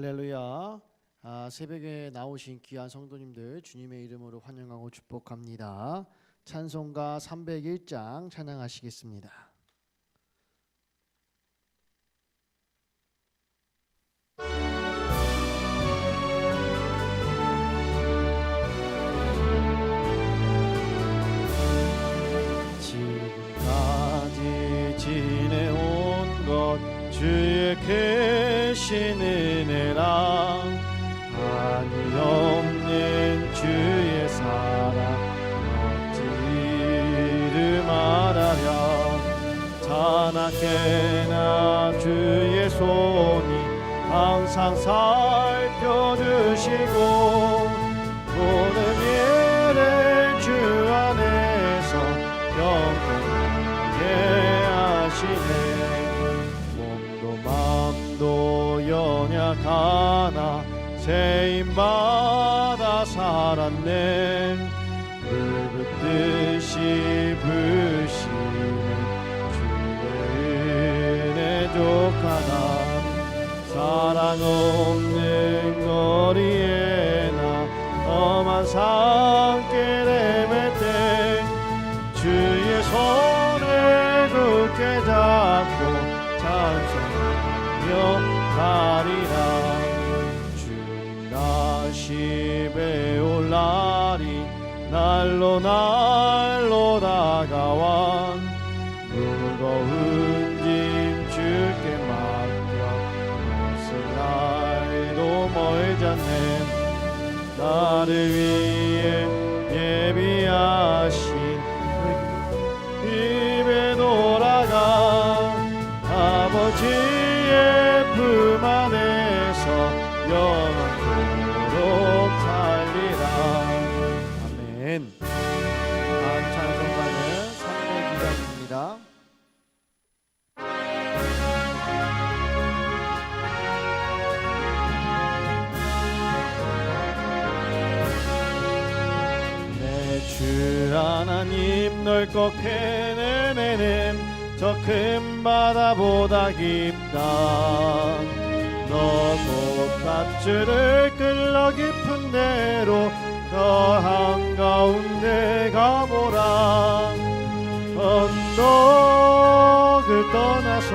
할렐루야. 아, 새벽에 나오신 귀한 성도님들 주님의 이름으로 환영하고 축복합니다. 찬송가 301장 찬양하시겠습니다. 자나깨나 주의 손이 항상 살펴주시고 모든 일을 주 안에서 경건하게 하시네. 몸도 마음도 연약하나 세임받 없는 거리에 나 험한 산길 헤맬 때 주의 손을 굳게 잡고 찬송하며 가리라. 주님 다시 배울 날이 날로 날로 나 하나님 넓고 캐내내는 저 큰 바다보다 깊다. 너무 밧줄을 끌러 깊은 데로 더 한가운데 가보라. 언덕을 떠나서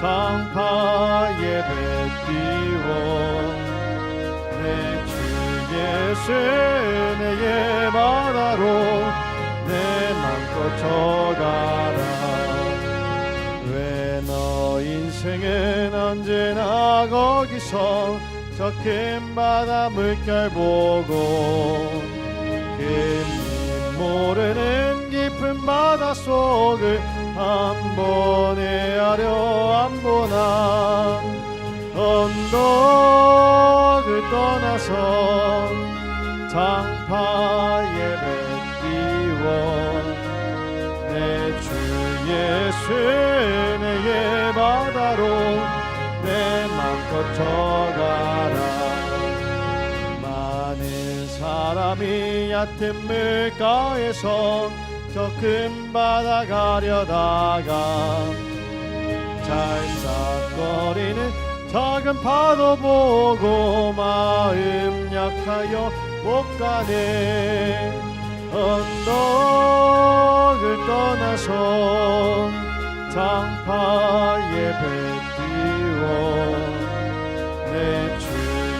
장파 예배 띄워. 내 주 예수 내의 바다로 내 져가라. 왜 너 인생은 언제나 거기서 저큰 바다 물결 보고 끝님 모르는 깊은 바다 속을 한 번에 하려 안 보나 언덕을 떠나서 장파 예배 띄워 예수 내의 바다로 내 맘껏 져가라. 많은 사람이 얕은 물가에서 저 큰 바다 가려다가 찰싹거리는 작은 파도 보고 마음 약하여 못 가네 언덕을 떠나서 장파 예배 띄워 내 주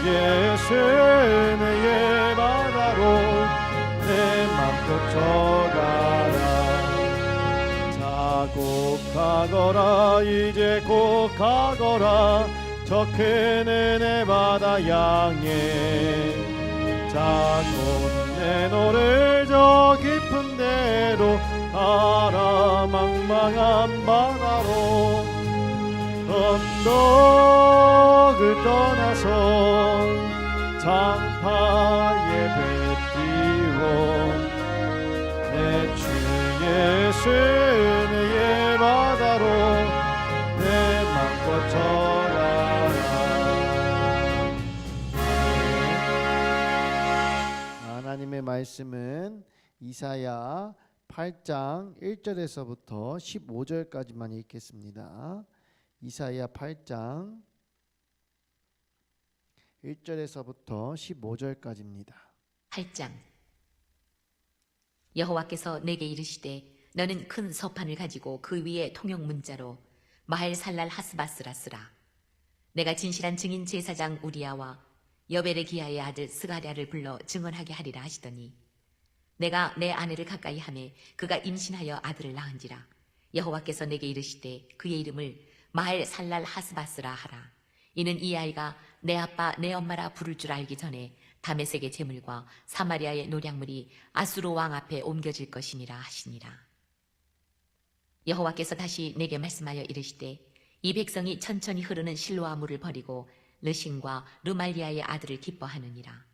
예수 내의 바다로 내 맘껏 져가라. 자고 가거라 이제 곧 가거라. 저 큰 은혜 바다 향해 자고 내 노를 저 깊은 데로 가라 망망한 바다로 언덕을 떠나서 장파 예배 띄워 내주 예수 말씀은 이사야 8장 1절에서부터 15절까지만 읽겠습니다. 이사야 8장 1절에서부터 15절까지입니다. 8장 여호와께서 내게 이르시되 너는 큰 서판을 가지고 그 위에 통용 문자로 마헬 살랄 하스바스라 쓰라 내가 진실한 증인 제사장 우리야와 여베레기야의 아들 스가랴를 불러 증언하게 하리라 하시더니 내가 내 아내를 가까이 하매 그가 임신하여 아들을 낳은지라 여호와께서 내게 이르시되 그의 이름을 마헬 살랄 하스바스라 하라 이는 이 아이가 내 아빠 내 엄마라 부를 줄 알기 전에 다메섹의 재물과 사마리아의 노량물이 아수르 왕 앞에 옮겨질 것이니라 하시니라. 여호와께서 다시 내게 말씀하여 이르시되 이 백성이 천천히 흐르는 실로아 물을 버리고 르신과 르말리아의 아들을 기뻐하느니라.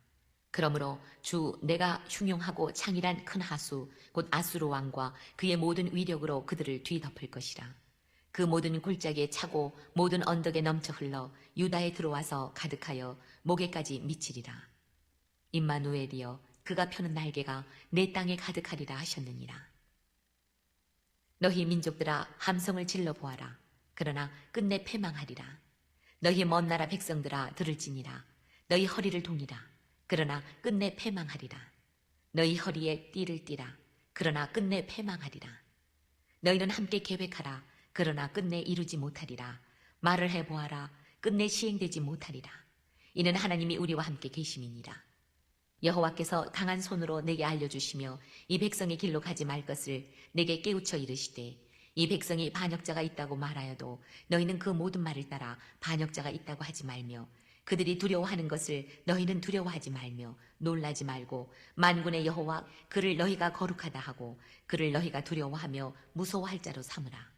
그러므로 주 내가 흉용하고 창일한 큰 하수 곧 아수르 왕과 그의 모든 위력으로 그들을 뒤덮을 것이라. 그 모든 골짜기에 차고 모든 언덕에 넘쳐 흘러 유다에 들어와서 가득하여 목에까지 미치리라. 임마누엘이여 그가 펴는 날개가 내 땅에 가득하리라 하셨느니라. 너희 민족들아 함성을 질러 보아라. 그러나 끝내 패망하리라. 너희 먼 나라 백성들아 들을지니라. 너희 허리를 동이라. 그러나 끝내 패망하리라. 너희 허리에 띠를 띠라. 그러나 끝내 패망하리라. 너희는 함께 계획하라. 그러나 끝내 이루지 못하리라. 말을 해보아라. 끝내 시행되지 못하리라. 이는 하나님이 우리와 함께 계심이니라. 여호와께서 강한 손으로 내게 알려주시며 이 백성의 길로 가지 말 것을 내게 깨우쳐 이르시되 이 백성이 반역자가 있다고 말하여도 너희는 그 모든 말을 따라 반역자가 있다고 하지 말며 그들이 두려워하는 것을 너희는 두려워하지 말며 놀라지 말고 만군의 여호와 그를 너희가 거룩하다 하고 그를 너희가 두려워하며 무서워할 자로 삼으라.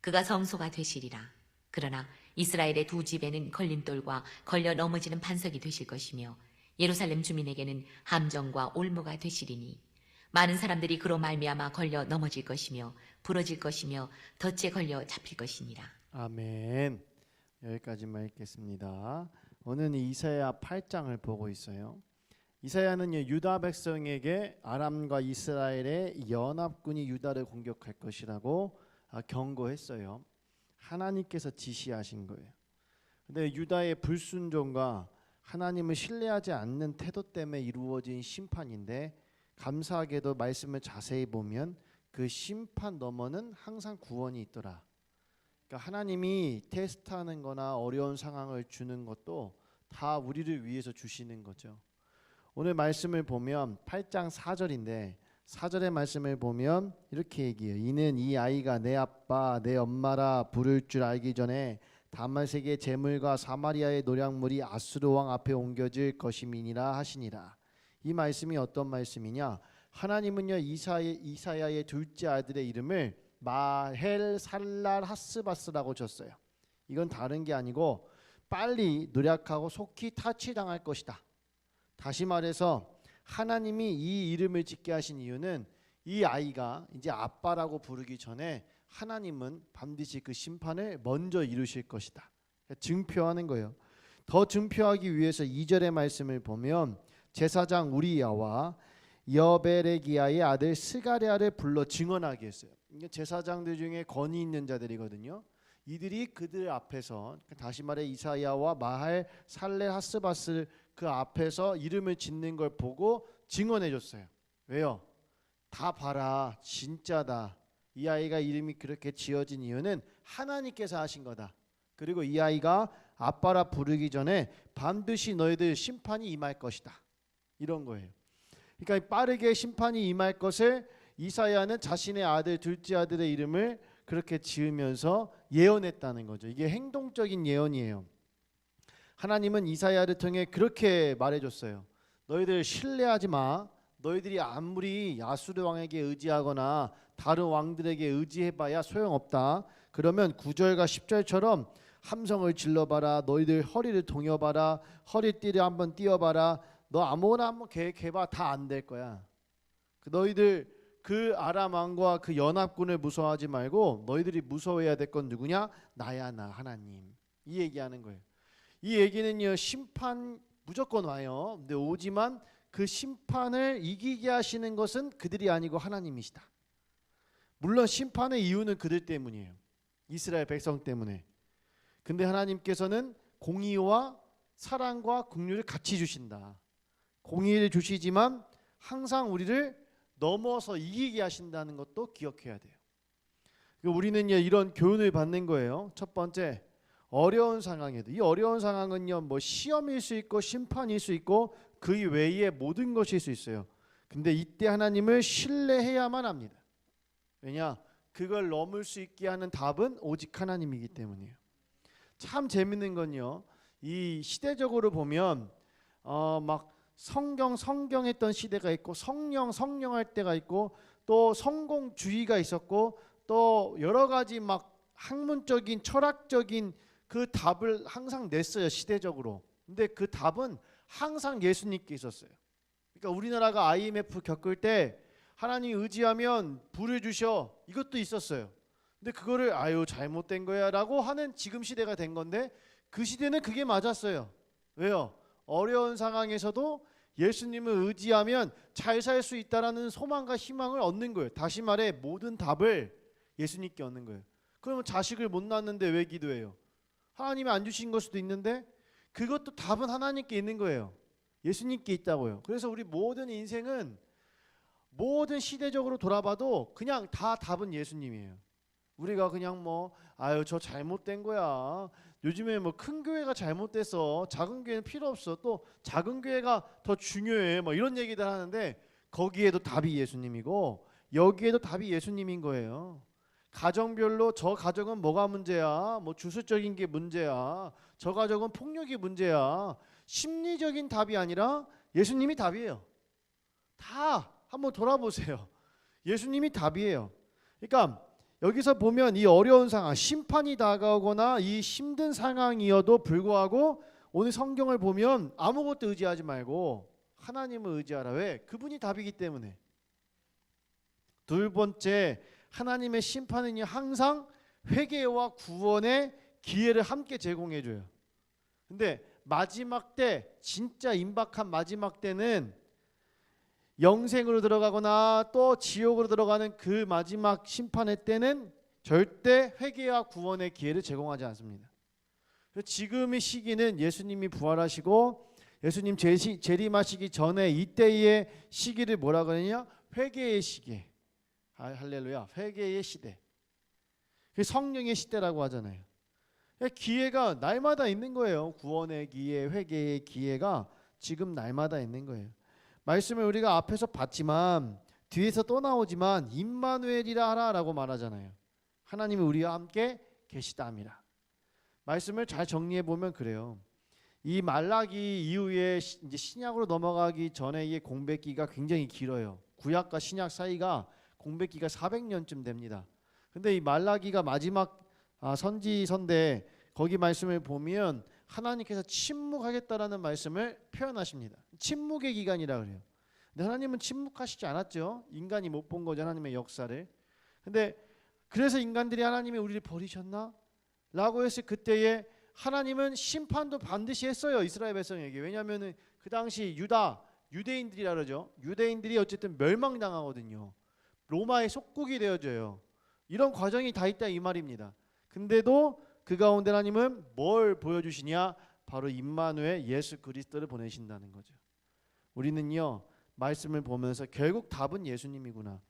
그가 성소가 되시리라. 그러나 이스라엘의 두 집에는 걸림돌과 걸려 넘어지는 반석이 되실 것이며 예루살렘 주민에게는 함정과 올무가 되시리니 많은 사람들이 그로 말미암아 걸려 넘어질 것이며 부러질 것이며 덫에 걸려 잡힐 것이니라. 아멘. 여기까지만 읽겠습니다. 오늘 이사야 8장을 보고 있어요. 이사야는 유다 백성에게 아람과 이스라엘의 연합군이 유다를 공격할 것이라고 아, 경고했어요. 하나님께서 지시하신 거예요. 근데 유다의 불순종과 하나님을 신뢰하지 않는 태도 때문에 이루어진 심판인데 감사하게도 말씀을 자세히 보면 그 심판 너머는 항상 구원이 있더라. 그러니까 하나님이 테스트하는 거나 어려운 상황을 주는 것도 다 우리를 위해서 주시는 거죠. 오늘 말씀을 보면 8장 4절인데 4절의 말씀을 보면 이렇게 얘기해요. 이는 이 아이가 내 아빠 내 엄마라 부를 줄 알기 전에 다말색의 재물과 사마리아의 노량물이 아수르 왕 앞에 옮겨질 것임이니라 하시니라. 이 말씀이 어떤 말씀이냐? 하나님은요 이사의, 이사야의 둘째 아들의 이름을 마헬 살랄 하스바스라고 줬어요. 이건 다른 게 아니고 빨리 노력하고 속히 타치당할 것이다. 다시 말해서 하나님이 이 이름을 짓게 하신 이유는 이 아이가 이제 아빠라고 부르기 전에 하나님은 반드시 그 심판을 먼저 이루실 것이다. 증표하는 거예요. 더 증표하기 위해서 2절의 말씀을 보면 제사장 우리야와 여베레기야의 아들 스가랴를 불러 증언하게 했어요. 제사장들 중에 권위 있는 자들이거든요. 이들이 그들 앞에서 다시 말해 이사야와 마할 살레 하스바스 그 앞에서 이름을 짓는 걸 보고 증언해 줬어요. 왜요? 다 봐라. 진짜다. 이 아이가 이름이 그렇게 지어진 이유는 하나님께서 하신 거다. 그리고 이 아이가 아빠라 부르기 전에 반드시 너희들 심판이 임할 것이다. 이런 거예요. 그러니까 빠르게 심판이 임할 것을 이사야는 자신의 아들 둘째 아들의 이름을 그렇게 지으면서 예언했다는 거죠. 이게 행동적인 예언이에요. 하나님은 이사야를 통해 그렇게 말해줬어요. 너희들 신뢰하지 마. 너희들이 아무리 야수르 왕에게 의지하거나 다른 왕들에게 의지해봐야 소용없다. 그러면 9절과 10절처럼 함성을 질러봐라. 너희들 허리를 동여봐라. 허리띠를 한번 띄어봐라. 너 아무거나 한번 계획해봐. 다 안 될 거야. 그 너희들 그 아람 왕과 그 연합군을 무서워하지 말고 너희들이 무서워해야 될 건 누구냐? 나야 나 하나님. 이 얘기하는 거예요. 이 얘기는요 심판 무조건 와요. 근데 오지만 그 심판을 이기게 하시는 것은 그들이 아니고 하나님이시다. 물론 심판의 이유는 그들 때문이에요. 이스라엘 백성 때문에. 근데 하나님께서는 공의와 사랑과 긍휼을 같이 주신다. 공의를 주시지만 항상 우리를 넘어서 이기게 하신다는 것도 기억해야 돼요. 그러니까 우리는요 이런 교훈을 받는 거예요. 첫 번째 어려운 상황에도 이 어려운 상황은요 뭐 시험일 수 있고 심판일 수 있고 그 외에 모든 것일 수 있어요. 근데 이때 하나님을 신뢰해야만 합니다. 왜냐 그걸 넘을 수 있게 하는 답은 오직 하나님이기 때문이에요. 참 재밌는 건요. 이 시대적으로 보면 어막 성경 성경했던 시대가 있고 성령 성령할 때가 있고 또 성공주의가 있었고 또 여러 가지 막 학문적인 철학적인 그 답을 항상 냈어요 시대적으로. 근데 그 답은 항상 예수님께 있었어요. 그러니까 우리나라가 IMF 겪을 때 하나님 의지하면 불을 주셔 이것도 있었어요. 근데 그거를 아유 잘못된 거야라고 하는 지금 시대가 된 건데 그 시대는 그게 맞았어요. 왜요? 어려운 상황에서도 예수님을 의지하면 잘 살 수 있다라는 소망과 희망을 얻는 거예요. 다시 말해 모든 답을 예수님께 얻는 거예요. 그러면 자식을 못 낳는데 왜 기도해요? 하나님이 안 주신 걸 수도 있는데 그것도 답은 하나님께 있는 거예요. 예수님께 있다고요. 그래서 우리 모든 인생은 모든 시대적으로 돌아봐도 그냥 다 답은 예수님이에요. 우리가 그냥 뭐 아유 저 잘못된 거야. 요즘에 뭐 큰 교회가 잘못됐어. 작은 교회는 필요 없어. 또 작은 교회가 더 중요해. 뭐 이런 얘기들 하는데 거기에도 답이 예수님이고 여기에도 답이 예수님인 거예요. 가정별로 저 가정은 뭐가 문제야? 뭐 주술적인 게 문제야. 저 가정은 폭력이 문제야. 심리적인 답이 아니라 예수님이 답이에요. 다 한번 돌아보세요. 예수님이 답이에요. 그러니까 여기서 보면 이 어려운 상황, 심판이 다가오거나 이 힘든 상황이어도 불구하고 오늘 성경을 보면 아무것도 의지하지 말고 하나님을 의지하라. 왜? 그분이 답이기 때문에. 두 번째, 하나님의 심판은요 항상 회개와 구원의 기회를 함께 제공해 줘요. 근데 마지막 때 진짜 임박한 마지막 때는 영생으로 들어가거나 또 지옥으로 들어가는 그 마지막 심판의 때는 절대 회개와 구원의 기회를 제공하지 않습니다. 지금의 시기는 예수님이 부활하시고 예수님 재시, 재림하시기 전에 이때의 시기를 뭐라 그러냐? 회개의 시기. 아, 할렐루야. 회개의 시대. 그 성령의 시대라고 하잖아요. 기회가 날마다 있는 거예요. 구원의 기회, 회개의 기회가 지금 날마다 있는 거예요. 말씀을 우리가 앞에서 봤지만 뒤에서 또 나오지만 임마누엘이라 하라라고 말하잖아요. 하나님이 우리와 함께 계시다함이라. 말씀을 잘 정리해 보면 그래요. 이 말라기 이후에 시- 이제 신약으로 넘어가기 전에 이 공백기가 굉장히 길어요. 구약과 신약 사이가 공백기가 400년쯤 됩니다. 근데 이 말라기가 마지막 아, 선지선데 거기 말씀을 보면 하나님께서 침묵하겠다라는 말씀을 표현하십니다. 침묵의 기간이라 그래요. 근데 하나님은 침묵하시지 않았죠. 인간이 못 본 거죠. 하나님의 역사를. 근데 그래서 인간들이 하나님이 우리를 버리셨나? 라고 했을 그때에 하나님은 심판도 반드시 했어요. 이스라엘 백성에게. 왜냐하면 그 당시 유다 유대인들이라 그러죠. 유대인들이 어쨌든 멸망당하거든요. 로마의 속국이 되어져요. 이런 과정이 다 있다 이 말입니다. 근데도 그 가운데 하나님은 뭘 보여주시냐? 바로 임마누엘 예수 그리스도를 보내신다는 거죠. 우리는요 말씀을 보면서 결국 답은 예수님이구나.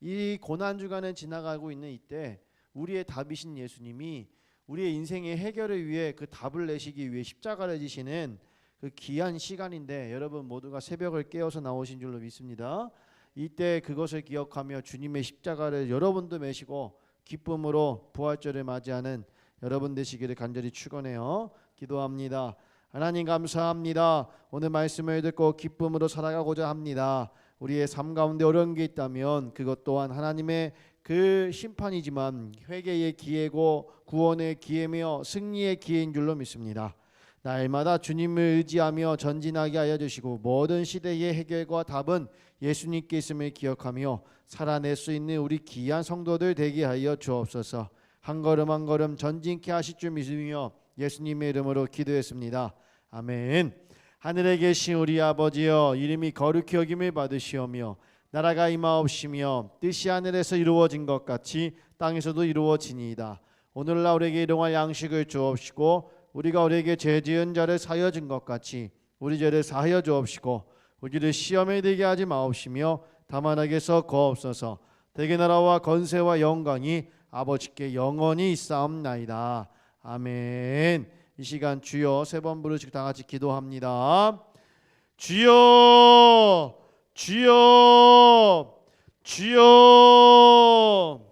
이 고난 주간을 지나가고 있는 이때 우리의 답이신 예수님이 우리의 인생의 해결을 위해 그 답을 내시기 위해 십자가를 지시는 그 귀한 시간인데 여러분 모두가 새벽을 깨어서 나오신 줄로 믿습니다. 이때 그것을 기억하며 주님의 십자가를 여러분도 메시고 기쁨으로 부활절을 맞이하는 여러분 되시기를 간절히 축원해요. 기도합니다. 하나님 감사합니다. 오늘 말씀을 듣고 기쁨으로 살아가고자 합니다. 우리의 삶 가운데 어려운 게 있다면 그것 또한 하나님의 그 심판이지만 회개의 기회고 구원의 기회며 승리의 기회인 줄로 믿습니다. 날마다 주님을 의지하며 전진하게 하여 주시고 모든 시대의 해결과 답은 예수님께 있음을 기억하며 살아낼 수 있는 우리 귀한 성도들 되게 하여 주옵소서. 한 걸음 한 걸음 전진케 하실 줄 믿으며 예수님의 이름으로 기도했습니다. 아멘. 하늘에 계신 우리 아버지여 이름이 거룩히 여김을 받으시오며 나라가 임하옵시며 뜻이 하늘에서 이루어진 것 같이 땅에서도 이루어지니이다. 오늘날 우리에게 일용할 양식을 주옵시고 우리가 우리에게 죄 지은 자를 사하여 준 것 같이 우리 죄를 사하여 주옵시고 우리를 시험에 들게 하지 마옵시며 다만 하게서 거없어서 대개 나라와 건세와 영광이 아버지께 영원히 있사옵나이다. 아멘. 이 시간 주여 세 번 부르시고 다 같이 기도합니다. 주여 주여 주여